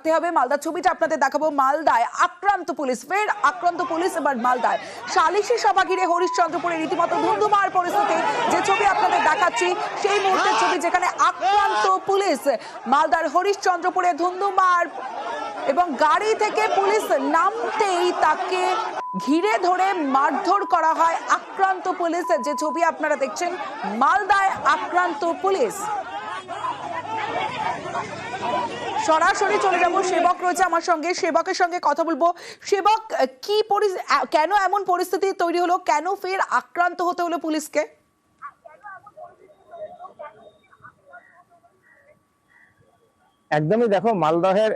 দেখতে হবে, মালদার ছবিটা আপনাদের দেখাবো। মালদায় আক্রান্ত পুলিশ, ফের আক্রান্ত পুলিশ, এবার মালদায়। সালিশি সভা ঘিরে হরিশ্চন্দ্রপুরে রীতিমতো ধুন্ধুমার পরিস্থিতি। যে ছবি আপনাদের দেখাচ্ছি, সেই মুহূর্তের ছবি যেখানে আক্রান্ত পুলিশ মালদার হরিশ্চন্দ্রপুরে ধুন্ধুমার এবং গাড়ি থেকে পুলিশ নামতেই তাকে ঘিরে ধরে মারধর করা হয়। আক্রান্ত পুলিশ যে ছবি আপনারা দেখছেন, মালদায় আক্রান্ত পুলিশ। সরাসরি চলে যাব। সেবক রয়েছে আমার সঙ্গে। সেবকের সঙ্গে কথা বলব। সেবক, কি কেন এমন পরিস্থিতি তৈরি হলো? কেন ফের আক্রান্ত হতে হলো পুলিশকে? একদমই দেখো, মালদহের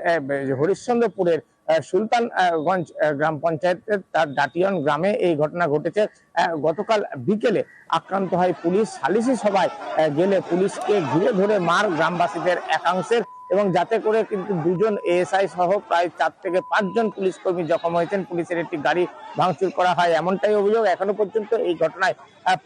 হরিশ্চন্দ্রপুরের সুলতানগঞ্জ গ্রাম পঞ্চায়েতের তার ডাটিয়ন গ্রামে এই ঘটনা ঘটেছে। গতকাল বিকেলে আক্রান্ত হয় পুলিশ। সালিসি সভায় গেলে পুলিশকে ঘিরে ধরে মার গ্রামবাসীদের একাংশের এবং যাতে করে কিন্তু দুজন এএসআই সহ প্রায় চার থেকে পাঁচজন পুলিশ কর্মী জখম হয়েছেন। পুলিশের একটি গাড়ি ভাঙচুর করা হয় এমনটাই অভিযোগ। এখনও পর্যন্ত এই ঘটনায়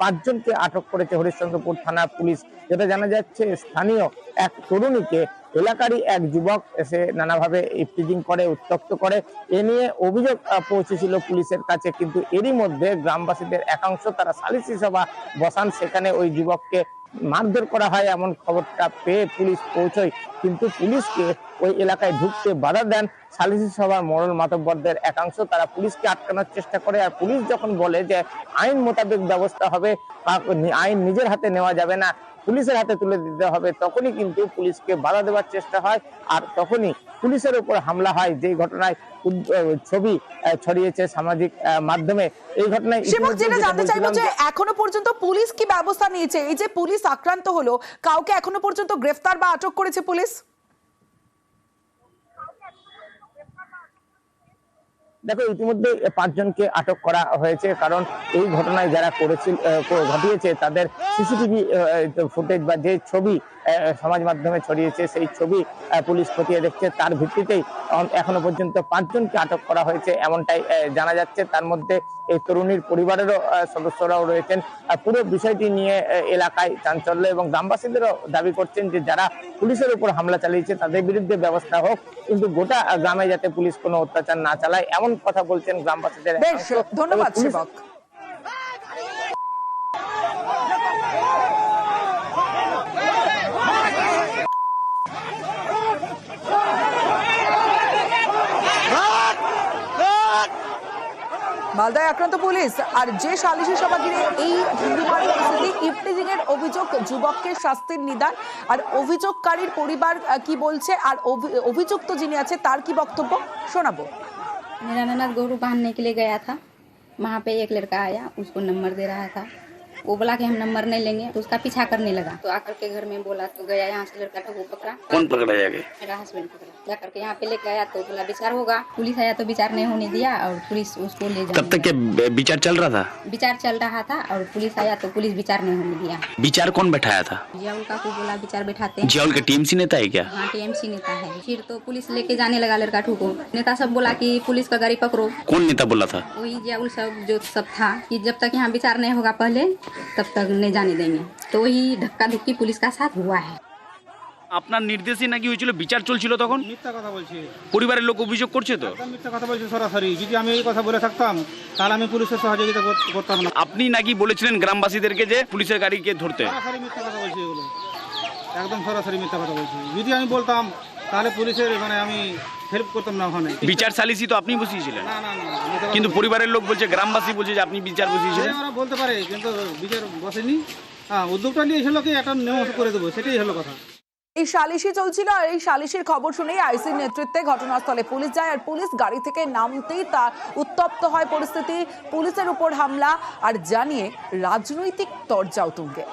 পাঁচজনকে আটক করেছে হরিশ্চন্দ্রপুর থানা পুলিশ। যেটা জানা যাচ্ছে, স্থানীয় এক তরুণীকে এলাকারই এক যুবক এসে নানাভাবে ইফটিজিং করে উত্তক্ত করে। এ নিয়ে অভিযোগ পৌঁছেছিল পুলিশের কাছে। কিন্তু এরই মধ্যে গ্রামবাসীদের একাংশ, তারা সালিসি সভা বসান। সেখানে ওই যুবককে মারধর করা হয় এমন খবরটা পেয়ে পুলিশ পৌঁছয়। কিন্তু পুলিশকে ওই এলাকায় ঢুকতে বাধা দেন সালিসি সভার মরল মাতব্বরদের একাংশ। তারা পুলিশকে আটকানোর চেষ্টা করে আর পুলিশ যখন বলে যে আইন মোতাবেক ব্যবস্থা হবে আইন নিজের হাতে নেওয়া যাবে না। পুলিশের হাতে তুলে দিতে হবে তখনই কিন্তু পুলিশকে বাধা দেওয়ার চেষ্টা হয় আর তখনই পুলিশের উপর হামলা হয়। যে ঘটনায় ছবি ছড়িয়েছে সামাজিক মাধ্যমে এই ঘটনায় যেটা যেটা জানতে চাইব যে যে- এখনও পর্যন্ত পুলিশ কি ব্যবস্থা নিয়েছে? এই যে পুলিশ আক্রান্ত হলো কাউকে এখনও পর্যন্ত গ্রেফতার বা আটক করেছে পুলিশ? দেখো, ইতিমধ্যে পাঁচজনকে আটক করা হয়েছে, কারণ এই ঘটনায় যারা করেছিল ঘটিয়েছে, তাদের সিসিটিভি ফুটেজ বা যে ছবি সমাজ মাধ্যমে ছড়িয়েছে, সেই ছবি পুলিশ খতিয়ে দেখছে। তার ভিত্তিতেই এখনও পর্যন্ত পাঁচজনকে আটক করা হয়েছে এমনটাই জানা যাচ্ছে। তার মধ্যে এই তরুণীর পরিবারেরও সদস্যরাও রয়েছেন। পুরো বিষয়টি নিয়ে এলাকায় চাঞ্চল্য এবং গ্রামবাসীদেরও দাবি করছেন যে, যারা পুলিশের উপর হামলা চালিয়েছে, তাদের বিরুদ্ধে ব্যবস্থা হোক। কিন্তু গোটা গ্রামে যাতে পুলিশ কোনো অত্যাচার না চালায়, এমন কথা বলছেন গ্রামবাসীদের। বেশ ধন্যবাদ সেবক। মালদায় আক্রান্ত পুলিশ আর যে সালিশি সভা ঘিরে এই পরিস্থিতি ইফটিজিং এর অভিযোগ যুবককে শাস্তির নিদান আর অভিযোগকারীর পরিবার কি বলছে আর অভি- অভিযুক্ত যিনি আছে তার কি বক্তব্য? শোনাবো। मेरा ननद गोरू बांधने के लिए गया था। वहाँ पे एक लड़का आया, उसको नंबर दे रहा था। वो बोला कि हम नंबर नहीं लेंगे तो उसका पीछा करने लगा। तो आकर के घर में बोला तो गया यहाँ से लड़का ठगू पकड़ा। कौन पकड़ा जाके मेरा हस्बैंड पकड़ा। जाकर के यहाँ पे लेके आया तो बोला विचार होगा। पुलिस आया तो विचार नहीं होने दिया और पुलिस उसको ले तब तक क्या विचार चल रहा था? विचार चल रहा था और पुलिस आया तो पुलिस विचार नहीं होने दिया। विचार कौन बैठाया था? जियाउल का को बोला विचार बैठाते हैं। जियाउल का टीएमसी नेता है क्या? हाँ टीएमसी नेता है। फिर तो पुलिस लेके जाने लगा लड़का ठू को नेता सब बोला की पुलिस का गाड़ी पकड़ो। कौन नेता बोला था? वही जियाउल सब जो सब था कि जब तक यहाँ विचार नहीं होगा पहले तब तक नहीं जाने देंगे तो वही धक्का धुक्की पुलिस का साथ हुआ है আপনার নির্দেশে নাকি হয়েছিল বিচার চলছিল তখন মিথ্যা কথা বলছি পরিবারের লোক অভিযোগ করছে তো একদম মিথ্যা কথা বলছি সরাসরি যদি আমি এই কথা বলে থাকতাম তাহলে আমি পুলিশের সহযোগিতা কর- করতাম না আপনি নাকি বলেছিলেন গ্রামবাসীদেরকে যে পুলিশের গাড়িকে ধরতে সরাসরি মিথ্যা কথা বলছি এগুলো একদম সরাসরি মিথ্যা কথা বলছি যদি আমি বলতাম তাহলে পুলিশের মানে আমি হেল্প করতাম না ওখানে। বিচার সালিসি তো আপনি বসিয়েছিলেন। না না না কিন্তু পরিবারের লোক বলছে গ্রামবাসী বলছে যে আপনি বিচার বসিয়েছিলেন। হ্যাঁ, ওরা বলতে পারে কিন্তু বিচার বসেনি। হ্যাঁ উদ্যোগটা নিয়েছিল কি একটা নিয়ম করে দেবো সেটাই হলো কথা। এই সালিশি চলছিল আর এই সালিশির খবর শুনেই আইসির নেতৃত্বে ঘটনাস্থলে পুলিশ যায় আর পুলিশ গাড়ি থেকে নামতেই তা উত্তপ্ত হয় পরিস্থিতি। পুলিশের উপর হামলা আর জানিয়ে রাজনৈতিক তরজাও তুঙ্গে।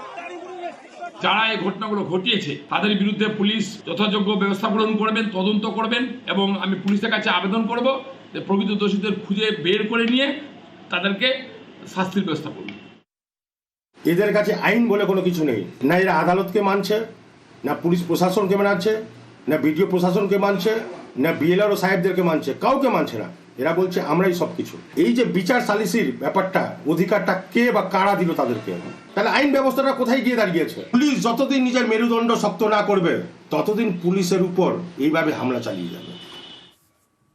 যারা এই ঘটনাগুলো ঘটিয়েছে, তাদের বিরুদ্ধে পুলিশ যথাযোগ্য ব্যবস্থা গ্রহণ করবেন, তদন্ত করবেন এবং আমি পুলিশের কাছে আবেদন করব যে প্রকৃত দোষীদের খুঁজে বের করে নিয়ে তাদেরকে শাস্তির ব্যবস্থা করুন এদের কাছে আইন বলে কোনো কিছু নেই। না এরা আদালতকে মানছে, না পুলিশ প্রশাসনকে মানছে না বিডিও প্রশাসনকে মানছে, না বিএলআরও সাহেবদেরকে মানছে, কাউকে মানছে না। এরা বলছে, আমরাই সব কিছু এই যে বিচার সালিসির ব্যাপারটা, অধিকারটা কে বা কারা দিল তাদেরকে? তাহলে আইন ব্যবস্থাটা কোথায় গিয়ে দাঁড়িয়েছে? পুলিশ যতদিন নিজের মেরুদণ্ড শক্ত না করবে, ততদিন পুলিশের উপর এইভাবে হামলা চালিয়ে যাবে।